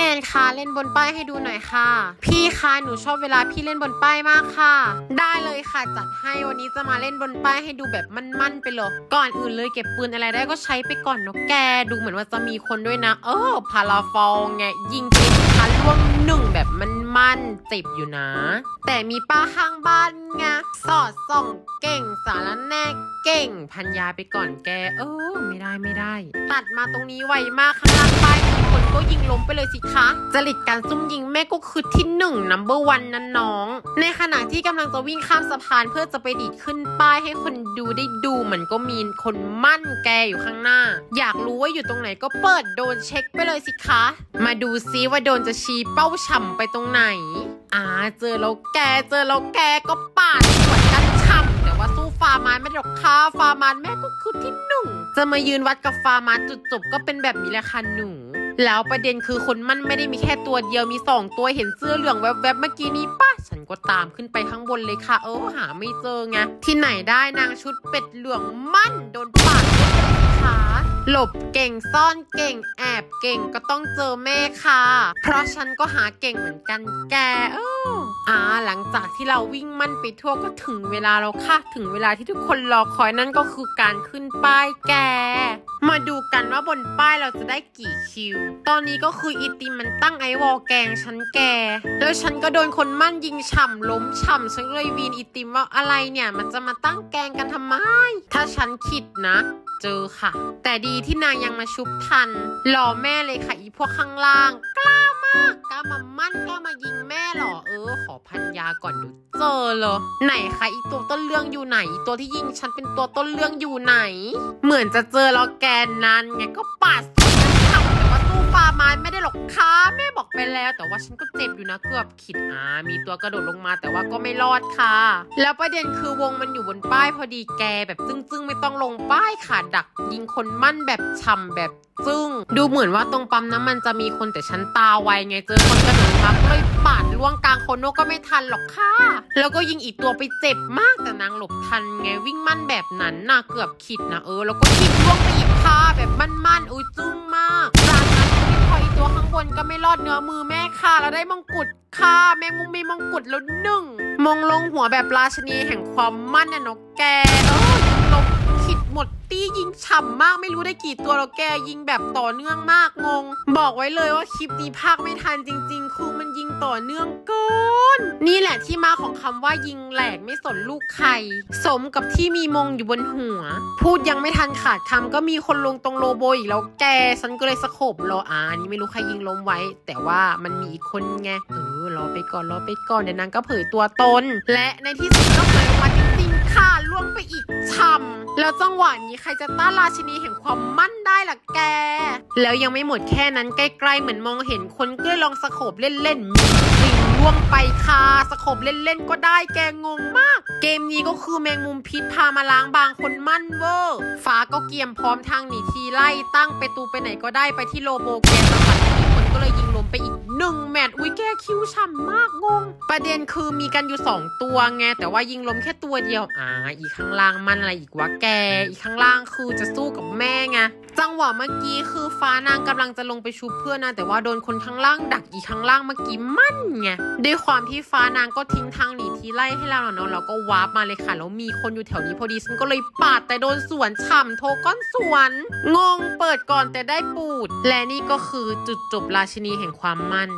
แนนคะเล่นบนป้ายให้ดูหน่อยค่ะ พี่คะหนูชอบเวลาพี่เล่นบนป้ายมากค่ะ ได้เลยค่ะจัดให้วันนี้จะมาเล่นบนป้ายให้ดูแบบมั่นๆไปเลยก่อนอื่นเลยเก็บปืนอะไรได้ก็ใช้ไปก่อนเนอะแกดูเหมือนว่าจะมีคนด้วยนะ เออพาราฟอลไงยิงไปพันล่วงหนึ่งแบบมั่นๆเจ็บอยู่นะ แต่มีป้าข้างบ้านไงสอดส่องเก่งสารแน่เก่งพันยาไปก่อนแก เออไม่ได้ไม่ได้ ตัดมาตรงนี้ไวมากข้างล่างป้ายมีคนก็ยิงล้มไปเลยสิคะจริตการซุ่มยิงแม่ก็คือที่หนึ่งนัมเบอร์วันนั้นน้อง ในขณะที่กำลังจะวิ่งข้ามสะพานเพื่อจะไปดีดขึ้นป้ายให้คนดูได้ดูเหมือนก็มีคนมั่นแกอยู่ข้างหน้า อยากรู้ว่าอยู่ตรงไหนก็เปิดโดนเช็คไปเลยสิคะ มาดูซิว่าโดนจะชี้เป้าฉ่ำไปตรงไหนอ่าเจอแล้วแกเจอแล้วแกก็ปาดสวนกันฉ่ำแต่ว่าสู้ฟาร์มานไม่ได้หรอกค่ะฟาร์มานแม่ก็คือที่หนึ่งจะมายืนวัดกับฟาร์มานจุดจบก็เป็นแบบนี้แหละค่ะหนู แล้วประเด็นคือคนมันไม่ได้มีแค่ตัวเดียวมีสองตัวเห็นเสื้อเหลืองแวบๆเมื่อกี้นี้ปะฉันก็ตามขึ้นไปข้างบนเลยค่ะ เออหาไม่เจอไงที่ไหนได้นางชุดเป็ดเหลืองมั่นโดนปาดไปเลยค่ะหลบเก่งซ่อนเก่งแอบเก่งก็ต้องเจอแม่ค่ะ เพราะฉันก็หาเก่งเหมือนกันแกเออ อ่าหลังจากที่เราวิ่งมั่นไปทั่วก็ถึงเวลาแล้วค่ะถึงเวลาที่ทุกคนรอคอยนั่นก็คือการขึ้นป้ายแก มาดูกันว่าบนป้ายเราจะได้กี่คิว ตอนนี้ก็คืออีติมมันตั้งไอวอลแกงฉันแก แล้วฉันก็โดนคนมั่นยิงฉ่ำล้มฉ่ำฉันเลยวีนอีติมว่าอะไรเนี่ย มันจะมาตั้งแกงกันทำไม ถ้าฉันคิดนะเจอค่ะ แต่ดีที่นางยังมาชุบทัน รอแม่เลยค่ะ อีพวกข้างล่างกล้า ยาก่อนดูเจอเลยไหนคะอีตัวต้นเรื่องอยู่ไหนอีตัวที่ยิงฉันเป็นตัวต้นเรื่องอยู่ไหน เหมือนจะเจอแล้วแกนนั้นไงก็ปัดาสู้ฟาร์มาไม่ได้หรอกค่ะแม่บอกไปแล้ว แต่ว่าฉันก็เจ็บอยู่นะเกือบขิดอ่ามีตัวกระโดดลงมาแต่ว่าก็ไม่รอดค่ะ แล้วประเด็นคือวงมันอยู่บนป้ายพอดีแกแบบจึ้งๆ ไม่ต้องลงป้ายค่ะดัก ยิงคนมั่นแบบช่ำแบบซึ่งดูเหมือนว่าตรงปั๊มน้ำมันจะมีคนแต่ฉันตาไวไงเจอคนกระโดดมาก็เลยปาดล่วงกลางโคนโนก็ไม่ทันหรอกค่ะ แล้วก็ยิงอีกตัวไปเจ็บมากแต่นางหลบทันไงวิ่งมั่นแบบนั้นน่ะเกือบขิดนะเออ แล้วก็ยิงล่วงไปอีกค่ะแบบมั่นๆอุ้ยจึ้งมาก ตัวข้างบนก็ไม่รอดเนื้อมือแม่ค่ะแล้วได้มงกุฎค่ะแมงมุมมีมงกุฎแล้วหนึ่งมงลงหัวแบบราชนีแห่งความมั่นน่ะนกแกเออยิงลงขิดหมดตี้ยิงฉ่ำมากไม่รู้ได้กี่ตัวแล้วแกยิงแบบต่อเนื่องมากงง บอกไว้เลยว่าคลิปนี้ภาคไม่ทันจริง ๆ คือมันยิง ต่อเนื่องเกินนี่แหละที่มาของคำว่ายิงแหลกไม่สนลูกใคร สมกับที่มีมงอยู่บนหัว พูดยังไม่ทันขาดคำก็มีคนลงตรงโลโบอีกแล้วแก ฉันก็เลยสะโขบรออ่านี่ไม่รู้ใครยิงล้มไว้ แต่ว่ามันมีอีกคนไง เออรอไปก่อนรอไปก่อนเดี๋ยวนางก็เผยตัวตน และในที่สุดก็เผยออกมาจริง ค่ะล่วงไปอีกช่ำแล้วจังหวะนี้ใครจะต้านราชินีแห่งความมั่นได้ล่ะแก แล้วยังไม่หมดแค่นั้นใกล้ๆเหมือนมองเห็นคนก็ลยลองสโคบเล่นๆมีจริงล่วงไปค่ะสโคบเล่นๆก็ได้แกงงมาก เกมนี้ก็คือแมงมุมพิษพามาล้างบางคนมั่นเวอร์ฟ้าก็เกียมพร้อมทางหนีทีไล่ตั้งไปตูไปไหนก็ได้ไปที่โลโบแกจังหวัดนี้คนก็เลยยิงลมไปอีกหนึ่งแมตช์อุ้ยแก คิวฉ่ำมากงง ประเด็นคือมีกันอยู่สองตัวไงแต่ว่ายิงลมแค่ตัวเดียวอ่าอีกข้างล่างมันอะไรอีกวะแก อีกข้างล่างคือจะสู้กับแม่ไงจังหวะเมื่อกี้คือฟ้านางกำลังจะลงไปชุบเพื่อนนะแต่ว่าโดนคนข้างล่างดักอีกข้างล่างเมื่อกี้มั่นไงด้วยความที่ฟ้านางก็ทิ้งทางหนีทีไล่ให้เราเนาะเราก็วาร์ปมาเลยค่ะแล้วมีคนอยู่แถวนี้พอดีฉันก็เลยปาดแต่โดนสวนฉ่ำโทก้อนสวนงงเปิดก่อนแต่ได้ปูด และนี่ก็คือจุดจบราชินีแห่งความมั่น